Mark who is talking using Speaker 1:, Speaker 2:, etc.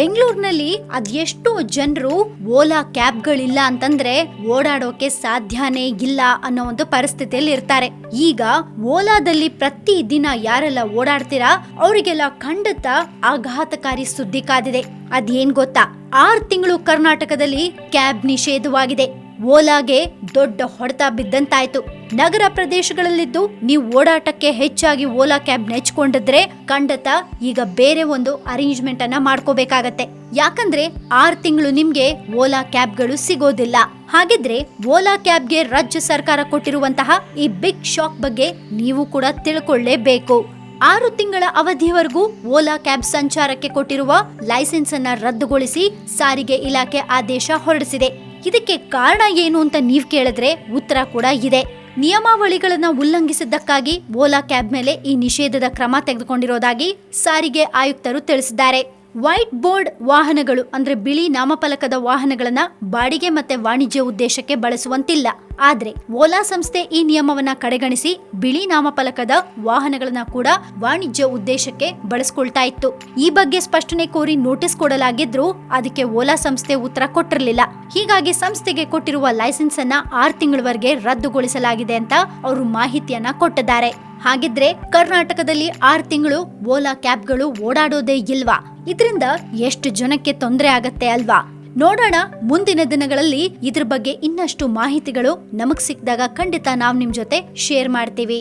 Speaker 1: ಬೆಂಗಳೂರಿನಲ್ಲಿ ಅದೆಷ್ಟೋ ಜನರು ಓಲಾ ಕ್ಯಾಬ್ಗಳಿಲ್ಲ ಅಂತಂದ್ರೆ ಓಡಾಡೋಕೆ ಸಾಧ್ಯನೇ ಇಲ್ಲ ಅನ್ನೋ ಒಂದು ಪರಿಸ್ಥಿತಿಯಲ್ಲಿ ಇರ್ತಾರೆ ಈಗ ಓಲಾದಲ್ಲಿ ಪ್ರತಿ ದಿನ ಯಾರೆಲ್ಲ ಓಡಾಡ್ತೀರಾ, ಅವರಿಗೆಲ್ಲ ಖಂಡಿತ ಆಘಾತಕಾರಿ ಸುದ್ದಿ ಕಾದಿದೆ. ಅದೇನ್ ಗೊತ್ತಾ? ಆರು ತಿಂಗಳು ಕರ್ನಾಟಕದಲ್ಲಿ ಕ್ಯಾಬ್ ನಿಷೇಧವಾಗಿದೆ. ಓಲಾಗೆ ದೊಡ್ಡ ಹೊಡೆತ ಬಿದ್ದಂತಾಯ್ತು. ನಗರ ಪ್ರದೇಶಗಳಲ್ಲಿದ್ದು ನೀವು ಓಡಾಟಕ್ಕೆ ಹೆಚ್ಚಾಗಿ ಓಲಾ ಕ್ಯಾಬ್ ನೆಚ್ಕೊಂಡಿದ್ರೆ ಖಂಡತ ಈಗ ಬೇರೆ ಒಂದು ಅರೇಂಜ್ಮೆಂಟ್ ಅನ್ನ ಮಾಡ್ಕೋಬೇಕಾಗತ್ತೆ. ಯಾಕಂದ್ರೆ ಆರ್ ತಿಂಗಳು ನಿಮ್ಗೆ ಓಲಾ ಕ್ಯಾಬ್ಗಳು ಸಿಗೋದಿಲ್ಲ. ಹಾಗಿದ್ರೆ ಓಲಾ ಕ್ಯಾಬ್ಗೆ ರಾಜ್ಯ ಸರ್ಕಾರ ಕೊಟ್ಟಿರುವಂತಹ ಈ ಬಿಗ್ ಶಾಕ್ ಬಗ್ಗೆ ನೀವು ಕೂಡ ತಿಳ್ಕೊಳ್ಳೇಬೇಕು. ಆರು ತಿಂಗಳ ಅವಧಿಯವರೆಗೂ ಓಲಾ ಕ್ಯಾಬ್ ಸಂಚಾರಕ್ಕೆ ಕೊಟ್ಟಿರುವ ಲೈಸೆನ್ಸ್ ಅನ್ನ ರದ್ದುಗೊಳಿಸಿ ಸಾರಿಗೆ ಇಲಾಖೆ ಆದೇಶ ಹೊರಡಿಸಿದೆ. ಇದಕ್ಕೆ ಕಾರಣ ಏನು ಅಂತ ನೀವು ಕೇಳಿದ್ರೆ ಉತ್ತರ ಕೂಡ ಇದೆ. ನಿಯಮಾವಳಿಗಳನ್ನು ಉಲ್ಲಂಘಿಸಿದ್ದಕ್ಕಾಗಿ ಓಲಾ ಕ್ಯಾಬ್ ಮೇಲೆ ಈ ನಿಷೇಧದ ಕ್ರಮ ತೆಗೆದುಕೊಂಡಿರೋದಾಗಿ ಸಾರಿಗೆ ಆಯುಕ್ತರು ತಿಳಿಸಿದ್ದಾರೆ. ವೈಟ್ ಬೋರ್ಡ್ ವಾಹನಗಳು, ಅಂದ್ರೆ ಬಿಳಿ ನಾಮಫಲಕದ ವಾಹನಗಳನ್ನ ಬಾಡಿಗೆ ಮತ್ತೆ ವಾಣಿಜ್ಯ ಉದ್ದೇಶಕ್ಕೆ ಬಳಸುವಂತಿಲ್ಲ. ಆದರೆ ಓಲಾ ಸಂಸ್ಥೆ ಈ ನಿಯಮವನ್ನ ಕಡೆಗಣಿಸಿ ಬಿಳಿ ನಾಮಫಲಕದ ವಾಹನಗಳನ್ನ ಕೂಡ ವಾಣಿಜ್ಯ ಉದ್ದೇಶಕ್ಕೆ ಬಳಸ್ಕೊಳ್ತಾ ಇತ್ತು. ಈ ಬಗ್ಗೆ ಸ್ಪಷ್ಟನೆ ಕೋರಿ ನೋಟಿಸ್ ಕೊಡಲಾಗಿದ್ರು ಅದಕ್ಕೆ ಓಲಾ ಸಂಸ್ಥೆ ಉತ್ತರ ಕೊಟ್ಟಿರಲಿಲ್ಲ. ಹೀಗಾಗಿ ಸಂಸ್ಥೆಗೆ ಕೊಟ್ಟಿರುವ ಲೈಸೆನ್ಸ್ ಅನ್ನ ಆರು ತಿಂಗಳವರೆಗೆ ರದ್ದುಗೊಳಿಸಲಾಗಿದೆ ಅಂತ ಅವರು ಮಾಹಿತಿಯನ್ನ ಕೊಟ್ಟಿದ್ದಾರೆ. ಹಾಗಿದ್ರೆ ಕರ್ನಾಟಕದಲ್ಲಿ ಆರು ತಿಂಗಳು ಓಲಾ ಕ್ಯಾಬ್ಗಳು ಓಡಾಡೋದೇ ಇಲ್ವಾ? ಇದರಿಂದ ಎಷ್ಟು ಜನಕ್ಕೆ ತೊಂದರೆ ಆಗತ್ತೆ ಅಲ್ವಾ? ನೋಡೋಣ, ಮುಂದಿನ ದಿನಗಳಲ್ಲಿ ಇದ್ರ ಬಗ್ಗೆ ಇನ್ನಷ್ಟು ಮಾಹಿತಿಗಳು ನಮಗ್ ಸಿಕ್ಕಿದಾಗ ಖಂಡಿತ ನಾವ್ ನಿಮ್ ಜೊತೆ ಶೇರ್ ಮಾಡ್ತೀವಿ.